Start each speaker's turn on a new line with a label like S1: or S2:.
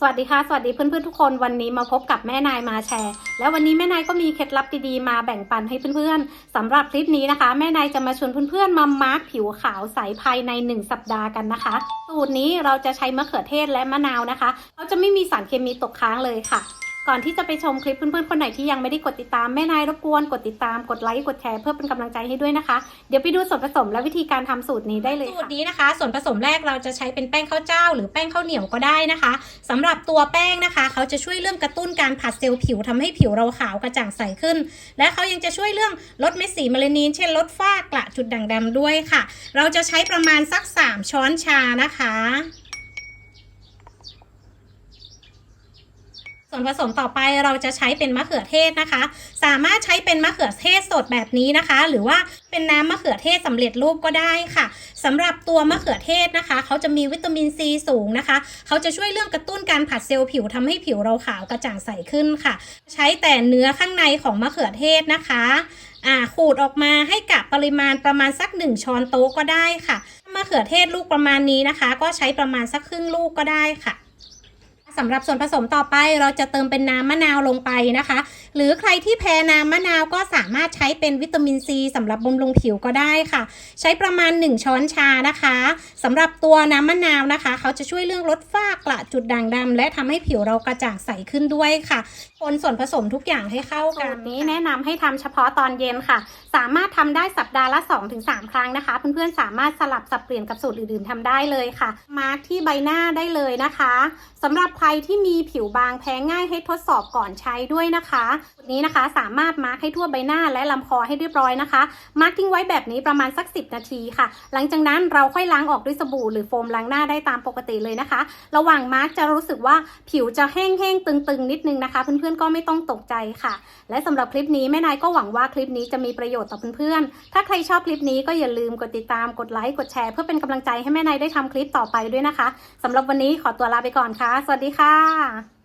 S1: สวัสดีค่ะ สวัสดีเพื่อนๆทุกคนวันนี้มาพบกับแม่นายมาแชร์ แล้ววันนี้แม่นายก็มีเคล็ดลับดีๆมาแบ่งปันให้เพื่อนๆสำหรับคลิปนี้นะคะ แม่นายจะมาชวนเพื่อนๆมามาร์กผิวขาวใสภายใน 1 สัปดาห์กันนะคะ สูตรนี้เราจะใช้มะเขือเทศและมะนาวนะคะเราจะไม่มีสารเคมีตกค้างเลยค่ะ ก่อนที่จะไปชมคลิปเพื่อนๆคนไหนที่ยังไม่ได้กดติดตามแม่นายรบกวนกดติดตามกดไลค์กดแชร์เพื่อเป็นกำลังใจให้ด้วยนะคะ เดี๋ยวไปดูส่วนผสมและวิธีการทำสูตรนี้ได้เลย
S2: สูตรนี้นะคะ ส่วนผสมแรกเราจะใช้เป็นแป้งข้าวเจ้า หรือแป้งข้าวเหนียวก็ได้นะคะสำหรับตัวแป้งนะคะ เขาจะช่วยเรื่องกระตุ้นการผัดเซลล์ผิวทำให้ผิวเราขาวกระจ่างใสขึ้น และเขายังจะช่วยเรื่องลดเม็ดสีเมลานินเช่นลดฝ้ากระจุดด่างดำด้วยค่ะ เราจะใช้ประมาณสัก 3 ช้อนชานะคะ ส่วนผสมต่อไปเราจะใช้เป็นมะเขือเทศนะคะ สามารถใช้เป็นมะเขือเทศสดแบบนี้นะคะ หรือว่าเป็นน้ำมะเขือเทศสำเร็จรูปก็ได้ค่ะสำหรับตัวมะเขือเทศนะคะ เขาจะมีวิตามินซีสูงนะคะ เขาจะช่วยเรื่องกระตุ้นการผัดเซลล์ผิวทำให้ผิวเราขาวกระจ่างใสขึ้นค่ะ ใช้แต่เนื้อข้างในของมะเขือเทศนะคะอ่าขูดออกมาให้กะปริมาณประมาณสัก 1 ช้อนโต๊ะก็ได้ค่ะมะเขือเทศลูกประมาณนี้นะคะ ก็ใช้ประมาณสักครึ่งลูกก็ได้ค่ะ สำหรับส่วนผสมต่อไปเราจะเติมเป็นน้ำมะนาวลงไปนะคะ หรือใครที่แพ้น้ำมะนาวก็สามารถใช้เป็นวิตามินซีสำหรับบำรุงผิวก็ได้ค่ะ ใช้ประมาณ 1 ช้อนชานะคะสำหรับตัวน้ำมะนาวนะคะ เขาจะช่วยเรื่องลดฝ้ากระจุดด่างดำและทำให้ผิวเรากระจ่างใสขึ้นด้วยค่ะคนส่วนผสมทุกอย่างให้เข้ากัน
S1: ตรนี้แนะนำให้ทำเฉพาะตอนเย็นค่ะ สามารถทำได้สัปดาห์ละ 2-3 ครั้งนะคะ เพื่อนๆสามารถสลับสับเปลี่ยนกับสูตรอื่นๆทำได้เลยค่ะ มาร์กที่ใบหน้าได้เลยนะคะสำหรับใครที่มีผิวบางแพ้ง่ายให้ทดสอบก่อนใช้ด้วยนะคะสูตรนี้นะคะสามารถมาร์กให้ทั่วใบหน้าและลำคอให้เรียบร้อยนะคะ มาร์กทิ้งไว้แบบนี้ประมาณสัก 10 นาทีค่ะ หลังจากนั้นเราค่อยล้างออกด้วยสบู่หรือโฟมล้างหน้าได้ตามปกติเลยนะคะ ระหว่างมาร์กจะรู้สึกว่าผิวจะแห้งๆตึงๆนิดนึงนะคะ เพื่อนๆก็ไม่ต้องตกใจค่ะ และสำหรับคลิปนี้แม่นายก็หวังว่าคลิปนี้จะมีประโยชน์ต่อเพื่อนๆ ถ้าใครชอบคลิปนี้ก็อย่าลืมกดติดตามกดไลค์กดแชร์เพื่อเป็นกำลังใจให้แม่นายได้ทำคลิปต่อไปด้วยนะคะสำหรับวันนี้ขอตัวลาไปก่อนค่ะ สวัสดีค่ะ